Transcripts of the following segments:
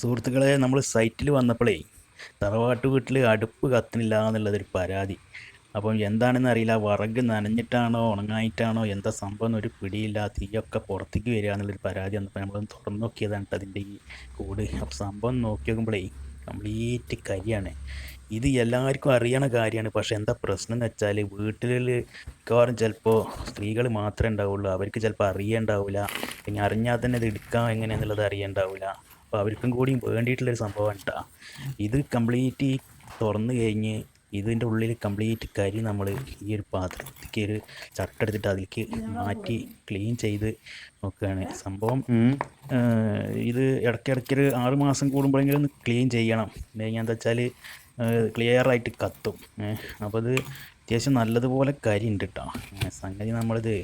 സുഹൃത്തുക്കളെ നമ്മൾ സൈറ്റിൽ വന്നപ്പോഴേ തറവാട്ട് വീട്ടിൽ അടുപ്പ് കത്തുന്നില്ല എന്നുള്ളതൊരു പരാതി. അപ്പം എന്താണെന്ന് അറിയില്ല വിറക് നനഞ്ഞിട്ടാണോ ഉണങ്ങായിട്ടാണോ എന്താ സംഭവം ഒരു പിടിയില്ല തീയൊക്കെ പുറത്തേക്ക് വരിക എന്നുള്ളൊരു പരാതി വന്നപ്പോൾ നമ്മൾ തുറന്നു നോക്കിയതാണ് അതിന്റെ ഈ കൂട്. അപ്പോൾ സംഭവം നോക്കി നോക്കുമ്പോഴേ കംപ്ലീറ്റ് കരിയാണ്. ഇത് എല്ലാവർക്കും അറിയണ കാര്യമാണ്. പക്ഷേ എന്താ പ്രശ്നം എന്ന് വെച്ചാൽ വീട്ടിൽ മിക്കവാറും ചിലപ്പോൾ സ്ത്രീകൾ മാത്രമേ ഉണ്ടാവുള്ളൂ. അവർക്ക് ചിലപ്പോൾ അറിയണ്ടാവില്ല പിന്നെ അറിഞ്ഞാൽ തന്നെ ഇത് എടുക്കാം എങ്ങനെയാണെന്നുള്ളത് അറിയണ്ടാവില്ല അപ്പോൾ അവർക്കും കൂടി വേണ്ടിയിട്ടുള്ളൊരു സംഭവമാണ് കേട്ടോ ഇത് കംപ്ലീറ്റ് തുറന്നു കഴിഞ്ഞ് ഇതിന്റെ ഉള്ളിൽ കംപ്ലീറ്റ് കരി നമ്മൾ ഈ ഒരു പാത്രത്തിലേക്ക് ഒരു ചട്ടെടുത്തിട്ട് അതിലേക്ക് മാറ്റി ക്ലീൻ ചെയ്ത് നോക്കുകയാണ് സംഭവം ഇത് ഇടയ്ക്കിടയ്ക്ക് ഒരു ആറ് മാസം കൂടുമ്പോഴെങ്കിലും ഒന്ന് ക്ലീൻ ചെയ്യണം. എന്താ വെച്ചാൽ ക്ലിയർ ആയിട്ട് കത്തും. അപ്പോൾ അത് അത്യാവശ്യം നല്ലതുപോലെ കരി ഉണ്ട് കേട്ടോ സംഗതി നമ്മളിത്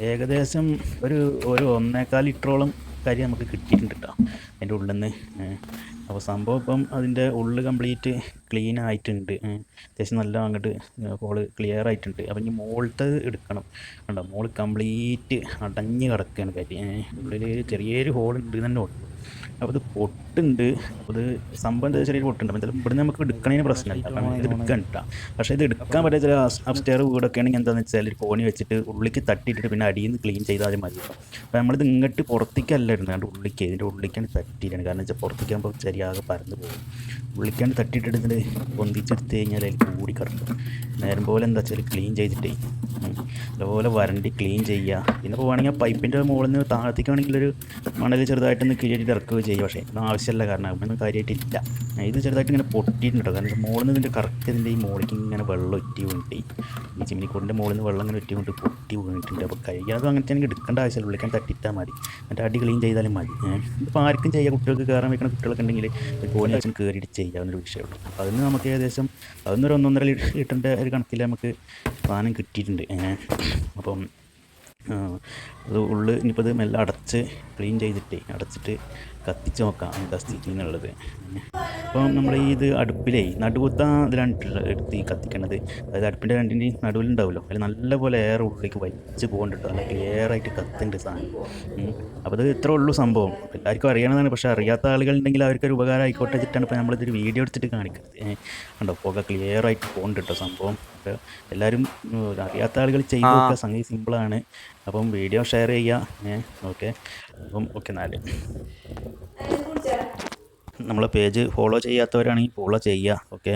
ഏകദേശം ഒരു ഒരു ഒന്നേക്കാൽ ലിറ്ററോളം കരി നമുക്ക് കിട്ടിയിട്ടുണ്ട് കേട്ടോ. അതിന്റെ ഉള്ളിൽ നിന്ന് അപ്പോൾ സംഭവം ഇപ്പം അതിന്റെ ഉള്ളിൽ കംപ്ലീറ്റ് ക്ലീൻ ആയിട്ടുണ്ട്. അത്യാവശ്യം നല്ല അങ്ങോട്ട് ഹോൾ ക്ലിയർ ആയിട്ടുണ്ട്. അപ്പം ഇനി മുകളിലത്തെ എടുക്കണം. കണ്ടോ? മോൾ കംപ്ലീറ്റ് അടഞ്ഞ് കിടക്കുകയാണ് കരി ഏ. ഉള്ളിൽ ചെറിയൊരു ഹോൾ ഉണ്ട് തന്നെ ഉള്ളൂ. അപ്പോൾ ഇത് പൊട്ടുണ്ട്. അത് സംഭവം എന്താ ചെറിയ പൊട്ടുണ്ട്. അപ്പം ഇവിടുന്ന് നമുക്ക് എടുക്കണതിന് പ്രശ്നമില്ല. അപ്പം ഇത് എടുക്കാൻ കിട്ടാം. പക്ഷേ ഇത് എടുക്കാൻ പറ്റിയ ചില അപ്സ്റ്റെയർ വീടൊക്കെ ആണെങ്കിൽ എന്താണെന്ന് വെച്ചാൽ ഒരു കോണി വെച്ചിട്ട് ഉള്ളിക്ക് തട്ടിയിട്ടിട്ട് പിന്നെ അടിയിൽ നിന്ന് ക്ലീൻ ചെയ്താൽ മതി അപ്പോൾ നമ്മളിത് ഇങ്ങോട്ട് പുറത്തേക്കല്ല ഇരുന്നത് അതുകൊണ്ട് ഉള്ളിലേക്ക് ഇതിന്റെ ഉള്ളിക്കാണ് തട്ടിയിട്ടാണ് കാരണം വെച്ചാൽ പുറത്തേക്കാകുമ്പോൾ ചെറിയാകെ പരന്ന് പോകും. ഉള്ളിക്കാണ് തട്ടിയിട്ടിട്ട് ഇതിൽ പൊന്തിച്ചെടുത്ത് കഴിഞ്ഞാൽ അതിൽ കൂടി കിടക്കും. നേരം പോലെ എന്താ വെച്ചാൽ ക്ലീൻ ചെയ്തിട്ടേ. അതുപോലെ വരണ്ടി ക്ലീൻ ചെയ്യുക പിന്നെ പോവുകയാണെങ്കിൽ പൈപ്പിന്റെ മുകളിൽ നിന്ന് താഴത്തേക്കാണെങ്കിൽ ഒരു മണൽ ചെറുതായിട്ടൊന്ന് കിഴിയിട്ട് ഇറക്കുകയോ ചെയ്യുക പക്ഷേ ഇതൊന്നും ആവശ്യമല്ല. കാരണം അതൊന്നും കാര്യമായിട്ടില്ല. ഇത് ചെറുതായിട്ട് ഇങ്ങനെ പൊട്ടിയിട്ടുണ്ട്. കാരണം മുകളിൽ നിന്ന് ഇതിന്റെ കറക്റ്റ് ഇതിന്റെ ഈ മുകളിലേക്ക് ഇങ്ങനെ വെള്ളം ഒറ്റി വീണിട്ട് ഈ ചിമ്മിനിക്കൂടിന്റെ മുകളിൽ നിന്ന് വെള്ളം ഇങ്ങനെ ഒറ്റി വീണിട്ട് പൊട്ടി വീണിട്ടുണ്ട്. അപ്പോൾ കഴിയാതെ അങ്ങനത്തെ എനിക്ക് എടുക്കേണ്ട ആവശ്യമില്ല. വിളിക്കാൻ തട്ടിയിട്ടാൽ മതി. എന്നിട്ട് അടി ക്ലീൻ ചെയ്താലും മതി. ഇപ്പോൾ ആർക്കും ചെയ്യാം. കുട്ടികൾക്ക് കയറാൻ വെക്കുന്ന കുട്ടികളൊക്കെ ഉണ്ടെങ്കിൽ കോണി അച്ഛൻ കയറിയിട്ട് ചെയ്യാവുന്നൊരു വിഷയമുള്ളൂ അപ്പോൾ അതിന് നമുക്ക് ഏകദേശം അതൊന്നൊരു ഒന്നൊന്നര ലിറ്ററിന്റെ ഒരു കണക്കിൽ നമുക്ക് സാധനം കിട്ടിയിട്ടുണ്ട്. അപ്പം അത് ഉള്ളിൽ ഇനിയിപ്പോൾ ഇത് മെല്ലെ അടച്ച് ക്ലീൻ ചെയ്തിട്ടേ അടച്ചിട്ട് കത്തിച്ച് നോക്കാം എന്താ സ്ഥിതി എന്നുള്ളത്. അപ്പം നമ്മൾ ഈ ഇത് അടുപ്പിലേ നടുവത്ത ഇതിലാണ് എടുത്ത് ഈ കത്തിക്കണത്. അതായത് അടുപ്പിന്റെ രണ്ടിന്റെയും നടുവിലുണ്ടാവുമല്ലോ അതിൽ നല്ലപോലെ എയർ ഉള്ളിലേക്ക് വലിച്ച് പോകേണ്ടിട്ടോ അല്ലെങ്കിൽ എയറായിട്ട് കത്തുണ്ട് സാധനം. അപ്പോൾ അത് ഇത്ര ഉള്ളൂ സംഭവം. എല്ലാവർക്കും അറിയണതാണ് പക്ഷേ അറിയാത്ത ആളുകളുണ്ടെങ്കിൽ അവർക്കൊരു ഉപകാരം ആയിക്കോട്ടെ വെച്ചിട്ടാണ് ഇപ്പോൾ നമ്മളിതൊരു വീഡിയോ എടുത്തിട്ട് കാണിക്കുന്നത് ഉണ്ടോ കണ്ടോ? പുക ക്ലിയർ ആയിട്ട് പോകുന്നുണ്ട് സംഭവം. എല്ലാവരും അറിയാത്ത ആളുകൾ ചെയ്ത് നോക്കുക. സംഗതി സിമ്പിളാണ് അപ്പം വീഡിയോ ഷെയർ ചെയ്യുക ഓക്കെ. അപ്പം ഓക്കെ നാല്. നമ്മളെ പേജ് ഫോളോ ചെയ്യാത്തവരാണെങ്കിൽ ഫോളോ ചെയ്യുക ഓക്കെ.